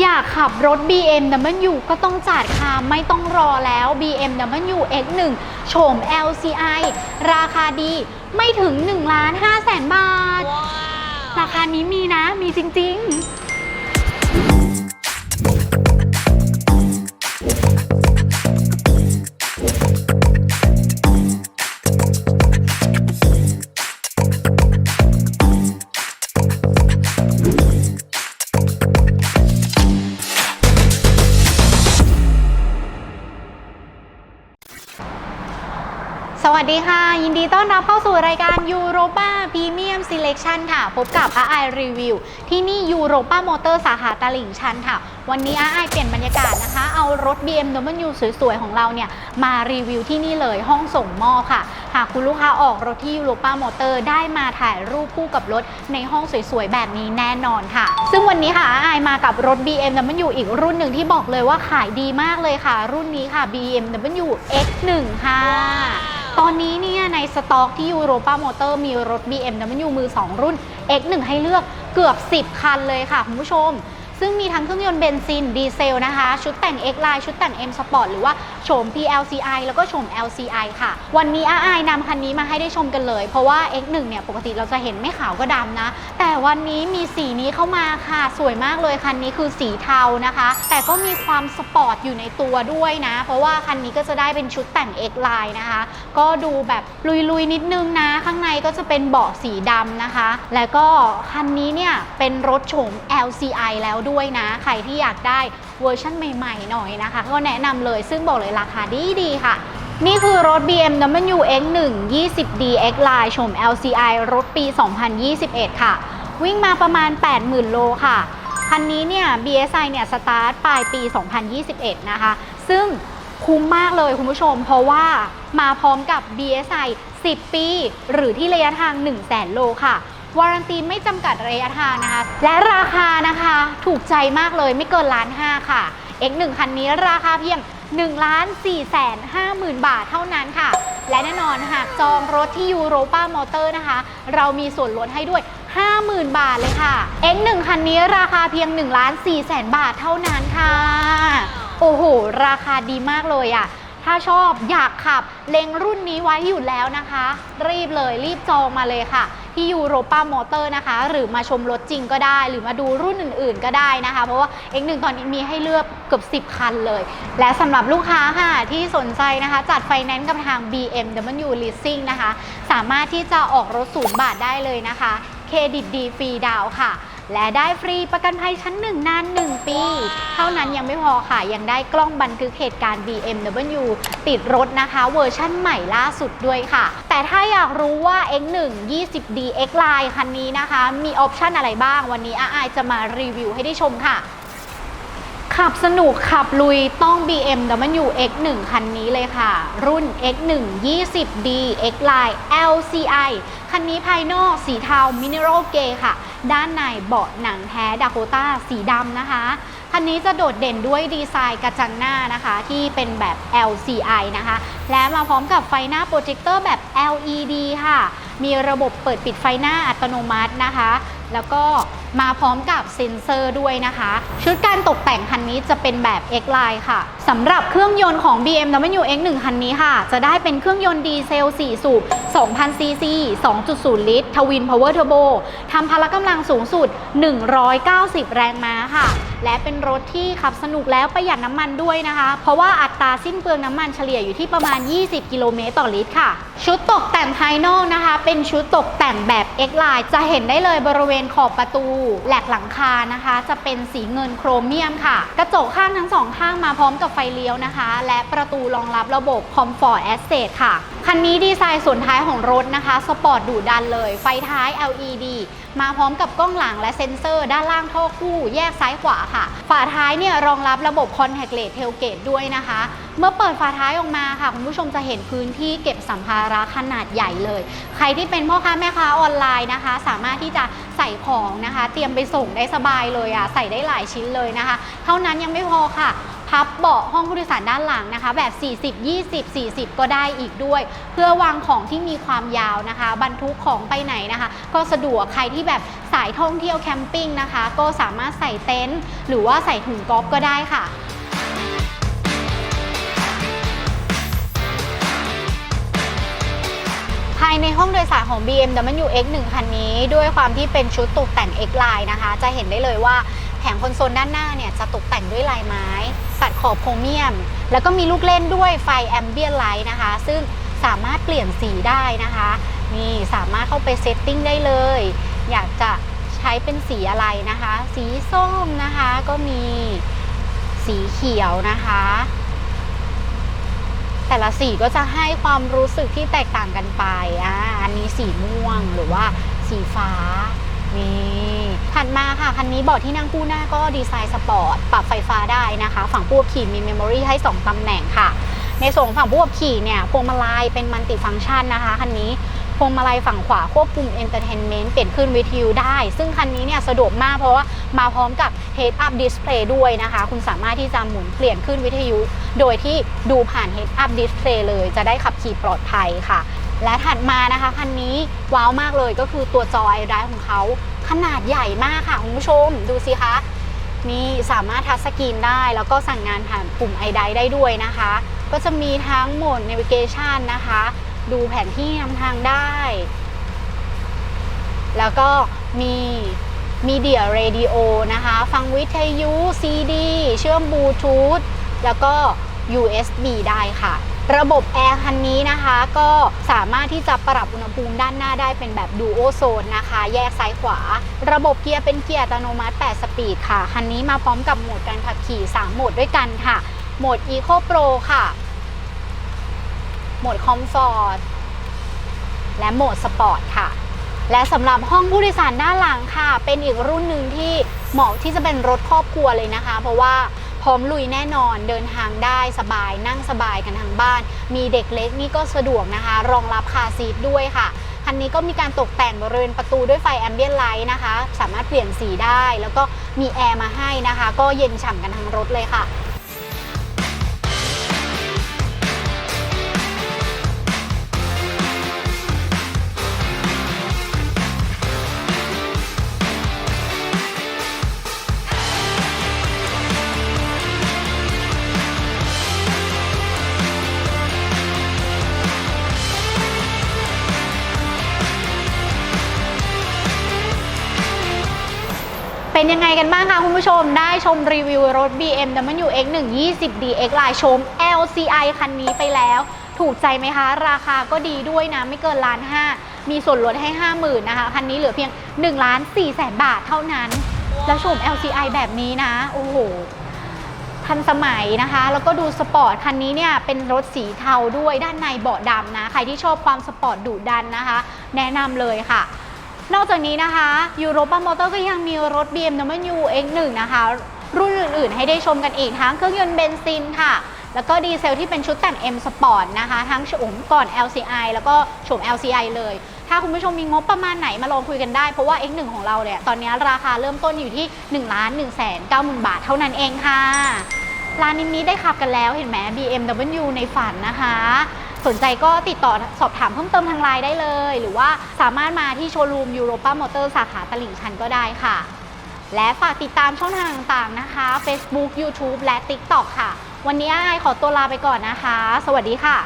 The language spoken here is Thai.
อยากขับรถ BMW ก็ต้องจัดค่ะ ไม่ต้องรอแล้ว BMW X1 โฉม LCI ราคาดีไม่ถึง1ล้าน5แสนบาท ราคานี้มีนะมีจริง ๆ สวัสดีค่ะ ยินดีต้อนรับเข้าสู่รายการ Europa Premium Selection ค่ะ พบกับอาไอรีวิวที่นี่ Europa Motor สาขาตลิ่งชันค่ะ วันนี้อาไอเปลี่ยนบรรยากาศนะคะ เอารถ BMW สวยๆ ของเราเนี่ย มารีวิวที่นี่เลยห้องส่งมอบค่ะ หากคุณลูกค้าออกรถที่ Europa Motor ได้มาถ่ายรูปคู่กับรถในห้องสวยๆ แบบนี้แน่นอนค่ะ ซึ่งวันนี้ค่ะอาไอมากับรถ BMW อีกรุ่นหนึ่งที่บอกเลยว่าขายดีมากเลยค่ะ รุ่นนี้ค่ะ BMW X1 ค่ะ ตอนนี้เนี่ยในสต็อกที่ยูโรปามอเตอร์มีรถ BMW มือ 2 รุ่น X1 ให้เลือกเกือบ 10 คันเลยค่ะคุณผู้ชม ซึ่งมีทั้งเครื่องยนต์เบนซิน ดีเซลนะคะ ชุดแต่ง X Line ชุดแต่ง M Sport หรือว่าโฉม PLCI แล้วก็โฉม LCI ค่ะ วันนี้อาไอนำคันนี้มาให้ได้ชมกันเลย เพราะว่า X1 เนี่ยปกติเราจะเห็นไม่ขาวก็ดำนะ แต่วันนี้มีสีนี้เข้ามาค่ะ สวยมากเลยคันนี้คือสีเทานะคะ แต่ก็มีความสปอร์ตอยู่ในตัวด้วยนะ เพราะว่าคันนี้ก็จะได้เป็นชุดแต่ง X Line นะคะ ก็ดูแบบลุยๆนิดนึงนะ ข้างในก็จะเป็นเบาะสีดำนะคะ แล้วก็คันนี้เนี่ยเป็นรถโฉม LCI แล้วด้วยนะ ใครที่อยากได้เวอร์ชั่นใหม่ๆหน่อยนะคะ ก็แนะนำเลยซึ่งบอกเลยราคาดีๆค่ะ นี่คือรถ BMW X1 20D X Line โฉม LCI รถปี 2021 ค่ะ วิ่งมาประมาณ 80,000 โลค่ะคันนี้เนี่ย BSI เนี่ยสตาร์ทปลายปี 2021 นะคะ ซึ่งคุ้มมากเลยคุณผู้ชม เพราะว่ามาพร้อมกับ BSI 10 ปี หรือที่ระยะทาง 1 0 0 0 0แโลค่ะ วารันตีไม่จำกัดระยะทางนะคะ และราคานะคะถูกใจมากเลยไม่เกินล้านห้าค่ะ X1 คันนี้ราคาเพียง1ล้าน4แสน5หมื่นบาทเท่านั้นค่ะ และแน่นอนหากจองรถที่ยูโรป a ามอเตอร์นะคะ เรามีส่วนลดให้ด้วย 50,000 บาทเลยค่ะ X1 คันนี้ราคาเพียง1ล้าน4แสนบาทเท่านั้นค่ะ โอ้โห ราคาดีมากเลยอะ่ะ ถ้าชอบอยากขับ เล็งรุ่นนี้ไว้อยู่แล้วนะคะ รีบเลยรีบจองมาเลยค่ะ ที่ยูโรป้ามอเตอร์นะคะ หรือมาชมรถจริงก็ได้ หรือมาดูรุ่นอื่น ๆ ก็ได้นะคะ เพราะว่า X1 ตอนนี้มีให้เลือกเกือบ 10 คันเลย และสำหรับลูกค้าค่ะที่สนใจนะคะ จัดไฟแนนซ์กับทาง BMW Leasing นะคะ สามารถที่จะออกรถศูนย์บาทได้เลยนะคะ เครดิตดีฟรีดาวค่ะ และได้ฟรีประกันภัยชั้นหนึ่งนาน 1 ปี เท่านั้นยังไม่พอค่ะ ยังได้กล้องบันทึกเหตุการณ์ BMW ติดรถนะคะเวอร์ชั่นใหม่ล่าสุดด้วยค่ะ แต่ถ้าอยากรู้ว่า X1 20D X Line คันนี้นะคะ มีออปชันอะไรบ้าง วันนี้อาอายจะมารีวิวให้ได้ชมค่ะขับสนุกขับลุยต้อง BMW X1 คันนี้เลยค่ะ รุ่น X1 20D X Line LCI คันนี้ภายนอกสีเทา Mineral Grey ค่ะ ด้านในเบาะหนังแท้ด a โคต้าสีดำนะคะ คันนี้จะโดดเด่นด้วยดีไซน์กระจังหน้านะคะ ที่เป็นแบบ LCI นะคะ และมาพร้อมกับไฟหน้าโปรเจคเตอร์แบบ LED ค่ะ มีระบบเปิดปิดไฟหน้าอัตโนมัตินะคะ แล้วก็มาพร้อมกับเซ็นเซอร์ด้วยนะคะ ชุดการตกแต่งคันนี้จะเป็นแบบ X Line ค่ะสำหรับเครื่องยนต์ของ BMW X1 คันนี้ค่ะ จะได้เป็นเครื่องยนต์ดีเซล 4 สูบ 2,000ซีซี2.0 ลิตรทวินพาวเวอร์เทอร์โบทำพละกำลังสูงสุด 190 แรงม้าค่ะ และเป็นรถที่ขับสนุกแล้วประหยัดน้ำมันด้วยนะคะ เพราะว่าอัตราสิ้นเปลืองน้ำมันเฉลี่ยอยู่ที่ประมาณ 20 กิโลเมตรต่อลิตรค่ะ ชุดตกแต่งภายนอกนะคะ เป็นชุดตกแต่งแบบ X Line จะเห็นได้เลยบริเวณขอบประตู แหลกหลังคานะคะ จะเป็นสีเงินโครเมียมค่ะ กระจกข้างทั้งสองข้างมาพร้อมกับไฟเลี้ยวนะคะ และประตูรองรับระบบ Comfort Access ค่ะ คันนี้ดีไซน์ส่วนท้ายของรถนะคะ สปอร์ตดุดันเลย ไฟท้าย LED มาพร้อมกับกล้องหลังและเซ็นเซอร์ ด้านล่างท่อคู่ แยกซ้ายขวาค่ะ ฝาท้ายเนี่ยรองรับระบบ Contact Led Tailgate ด้วยนะคะ เมื่อเปิดฝาท้ายออกมาค่ะ คุณผู้ชมจะเห็นพื้นที่เก็บสัมภาระขนาดใหญ่เลย ใครที่เป็นพ่อค้าแม่ค้าออนไลน์นะคะ สามารถที่จะใส่ของนะคะ เตรียมไปส่งได้สบายเลยอะใส่ได้หลายชิ้นเลยนะคะ เท่านั้นยังไม่พอค่ะ พับเบาะห้องผู้โดยสารด้านหลังนะคะ แบบ 40 20 40 ก็ได้อีกด้วย เพื่อวางของที่มีความยาวนะคะ บรรทุกของไปไหนนะคะ ก็สะดวกใครที่แบบสายท่องเที่ยวแคมปิ้งนะคะ ก็สามารถใส่เต็นท์หรือว่าใส่ถุงก๊อฟก็ได้ค่ะภายในห้องโดยสารของ BMW X1 คันนี้ ด้วยความที่เป็นชุดตกแต่ง X Line นะคะ จะเห็นได้เลยว่า แผงคอนโซลด้านหน้าเนี่ยจะตกแต่งด้วยลายไม้ตัดขอบโครเมียม แล้วก็มีลูกเล่นด้วยไฟแอมเบียนไลท์นะคะ ซึ่งสามารถเปลี่ยนสีได้นะคะนี่สามารถเข้าไปเซตติ้งได้เลย อยากจะใช้เป็นสีอะไรนะคะ สีส้มนะคะก็มีสีเขียวนะคะ แต่ละสีก็จะให้ความรู้สึกที่แตกต่างกันไปอ่าอันนี้สีม่วงหรือว่าสีฟ้า นี่ถัดมาค่ะ คันนี้เบาะที่นั่งคู่หน้าก็ดีไซน์สปอร์ต ปรับไฟฟ้าได้นะคะ ฝั่งผู้ขับขี่มีเมมโมรี่ให้ 2 ตำแหน่งค่ะ ในส่วนของฝั่งผู้ขับขี่เนี่ยพวงมาลัยเป็นมัลติฟังก์ชันนะคะ คันนี้พวงมาลัยฝั่งขวาควบคุม Entertainment เปลี่ยนขึ้นวิทยุได้ ซึ่งคันนี้เนี่ยสะดวกมากเพราะว่ามาพร้อมกับ Head Up Display ด้วยนะคะ คุณสามารถที่จะหมุนเปลี่ยนขึ้นวิทยุ โดยที่ดูผ่าน Head Up Display เลยจะได้ขับขี่ปลอดภัยค่ะ และถัดมานะคะคันนี้ว้าวมากเลยก็คือตัวจอไอไดของเขาขนาดใหญ่มากค่ะคุณผู้ชม ดูสิคะนี่สามารถทัชสกรีนได้ แล้วก็สั่งงานผ่านปุ่มไอไดได้ด้วยนะคะ ก็จะมีทั้งโหมด navigation นะคะ ดูแผนที่นำทางได้ แล้วก็มีมีเดียเรดิโอนะคะ ฟังวิทยุ CD เชื่อมบลูทูธแล้วก็ USB ได้ค่ะ ระบบแอร์คันนี้นะคะก็สามารถที่จะปรับอุณหภูมิด้านหน้าได้เป็นแบบดูโอโซนนะคะ แยกซ้ายขวา ระบบเกียร์เป็นเกียร์อัตโนมัติ 8 สปีดค่ะ คันนี้มาพร้อมกับโหมดการขับขี่ 3 โหมดด้วยกันค่ะ โหมด Eco Pro ค่ะ โหมด Comfort และโหมด Sport ค่ะและสำหรับห้องผู้โดยสารด้านหลังค่ะ เป็นอีกรุ่นหนึ่งที่เหมาะที่จะเป็นรถครอบครัวเลยนะคะ เพราะว่า ร้อมลุยแน่นอนเดินทางได้สบายนั่งสบายกันทั้งบ้าน มีเด็กเล็กนี่ก็สะดวกนะคะ รองรับคาซีทด้วยค่ะคันนี้ก็มีการตกแต่งบริเวณประตูด้วยไฟแอมเบียนไลท์นะคะ สามารถเปลี่ยนสีได้ แล้วก็มีแอร์มาให้นะคะ ก็เย็นฉ่ำกันทั้งรถเลยค่ะ เป็นยังไงกันบ้างคะคุณผู้ชม ได้ชมรีวิวรถ BMW X1 20D X Line ชม LCI คันนี้ไปแล้ว ถูกใจไหมคะ ราคาก็ดีด้วยนะ ไม่เกินล้านห้ามีส่วนลดให้ 50,000นะคะ คันนี้เหลือเพียง1ล้าน4แสนบาทเท่านั้น แล้วชม LCI แบบนี้นะ โอ้โหทันสมัยนะคะ แล้วก็ดูสปอร์ตคันนี้เนี่ยเป็นรถสีเทาด้วยด้านในเบาะดำนะ ใครที่ชอบความสปอร์ตดุดันนะคะ แนะนำเลยค่ะ นอกจากนี้นะคะ Europa Motor ก็ยังมีรถ BMW X1 นะคะ รุ่นอื่น ๆ ให้ได้ชมกันอีกทั้งเครื่องยนต์เบนซินค่ะ แล้วก็ดีเซลที่เป็นชุดแต่ง M Sport นะคะ ทั้งโฉมก่อน LCI แล้วก็โฉม LCI เลย ถ้าคุณผู้ชมมีงบประมาณไหนมาลองคุยกันได้ เพราะว่า X1 ของเราเนี่ยตอนนี้ราคาเริ่มต้นอยู่ที่1ล้าน1 9 0 0 0 0 บาทเท่านั้นเองค่ะร้านนี้ได้ขับกันแล้วเห็นไหม BMW ในฝันนะคะ สนใจก็ติดต่อสอบถามเพิ่มเติมทางไลน์ได้เลย หรือว่าสามารถมาที่โชว์รูมยูโรป้ามอเตอร์สาขาตลิ่งชันก็ได้ค่ะ และฝากติดตามช่องทางต่างๆนะคะ Facebook YouTube และ TikTok ค่ะ วันนี้ไอขอตัวลาไปก่อนนะคะ สวัสดีค่ะ